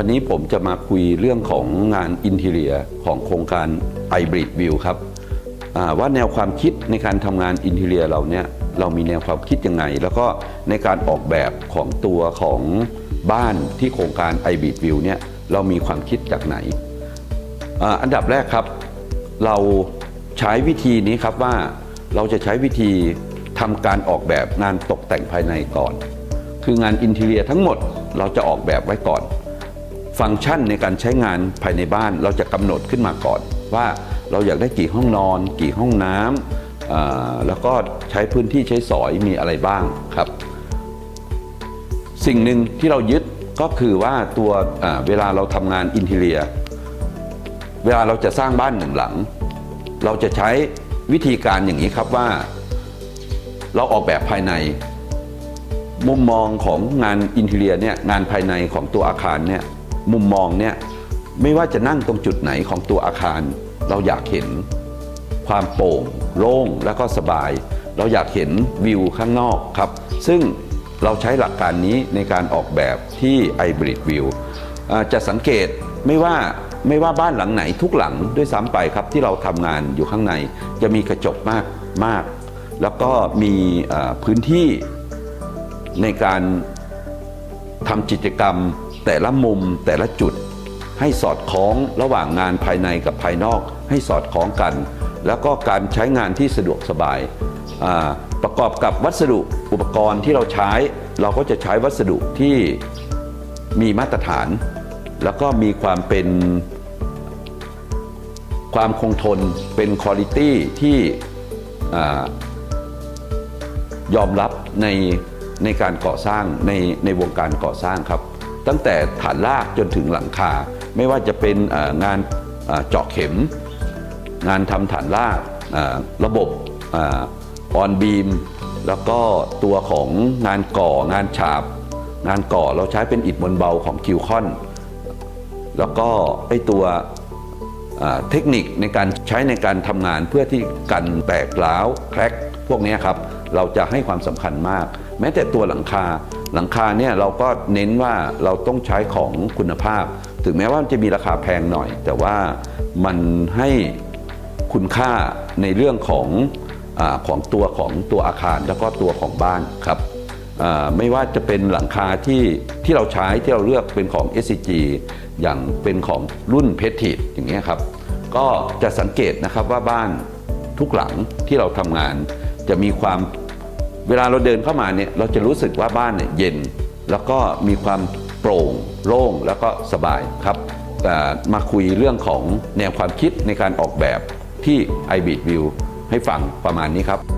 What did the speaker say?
วันนี้ผมจะมาคุยเรื่องของงานอินเทเรียของโครงการ i b r i d View ครับว่าแนวความคิดในการทำงานอินเทเรียเราเนี่ยเรามีแนวความคิดยังไง แล้วก็ในการออกแบบของตัวของบ้านที่โครงการ i b r i d View เนี่ยเรามีความคิดจากไหนอาอันดับแรกครับ เราใช้วิธีนี้ครับว่าเราจะใช้วิธีทำการออกแบบงานตกแต่งภายในก่อน คืองานอินเทเรียทั้งหมดเราจะออกแบบไว้ก่อน ฟังก์ชันในการใช้งานภายในบ้านเราจะกำหนดขึ้นมาก่อน ว่าเราอยากได้กี่ห้องนอน กี่ห้องน้ำอ่าแล้วก็ใช้พื้นที่ใช้สอยมีอะไรบ้างครับ สิ่งหนึ่งที่เรายึดก็คือว่าตัวเวลาเราทำงานอินเทเรีย เวลาเราจะสร้างบ้านหนึ่งหลัง เราจะใช้วิธีการอย่างนี้ครับว่า เราออกแบบภายใน มุมมองของงานอินเทเรียเนี่ยงานภายในของตัวอาคารเนี่ย มุมมองเนี่ยไม่ว่าจะนั่งตรงจุดไหนของตัวอาคาร เราอยากเห็นความโปร่งโล่งแล้วก็สบาย เราอยากเห็นวิวข้างนอกครับ ซึ่งเราใช้หลักการนี้ในการออกแบบที่ i b r i d View จะสังเกตไม่ว่าไม่ว่าบ้านหลังไหนทุกหลังด้วยซ้ำไปครับที่เราทำงานอยู่ข้างใน จะมีกระจกมากมาก แล้วก็มีพื้นที่ในการทำกิจกรรม แต่ละมุมแต่ละจุด ให้สอดคล้องระหว่างงานภายในกับภายนอกให้สอดคล้องกัน แล้วก็การใช้งานที่สะดวกสบาย ประกอบกับวัสดุอุปกรณ์ที่เราใช้ เราก็จะใช้วัสดุที่มีมาตรฐาน แล้วก็มีความเป็นความคงทนเป็นคุณ i t y ที่ยอมรับในในการก่อสร้างในในวงการก่อสร้างครับ ตั้งแต่ฐานรากจนถึงหลังคา ไม่ว่าจะเป็นงานเจาะเข็ม งานทำฐานรากระบบออนบีม แล้วก็ตัวของงานก่องานฉาบ งานก่อเราใช้เป็นอิฐมวลเบาของคิวคอน แล้วก็ไอตัวเทคนิคในการใช้ในการทำงานเพื่อที่กันแตกร้าวแครกพวกนี้ครับ เราจะให้ความสำคัญมาก แม้แต่ตัวหลังคา หลังคาเนี่ยเราก็เน้นว่าเราต้องใช้ของคุณภาพ ถึงแม้ว่ามันจะมีราคาแพงหน่อย แต่ว่ามันให้คุณค่าในเรื่องของอของตัวของตัวอาคารแล้วก็ตัวของบ้านครับไม่ว่าจะเป็นหลังคาที่ที่เราใช้ที่เราเลือกเป็นของ SCG อย่างเป็นของรุ่นเพชทีอย่างเงี้ยครับก็จะสังเกตนะครับว่าบ้านทุกหลังที่เราทำงานจะมีความ เวลาเราเดินเข้ามาเนี่ยเราจะรู้สึกว่าบ้านเนี่ยเย็น แล้วก็มีความโปร่งโล่งแล้วก็สบายครับมาคุยเรื่องของแนวความคิดในการออกแบบที่ i b i t View ให้ฟังประมาณนี้ครับ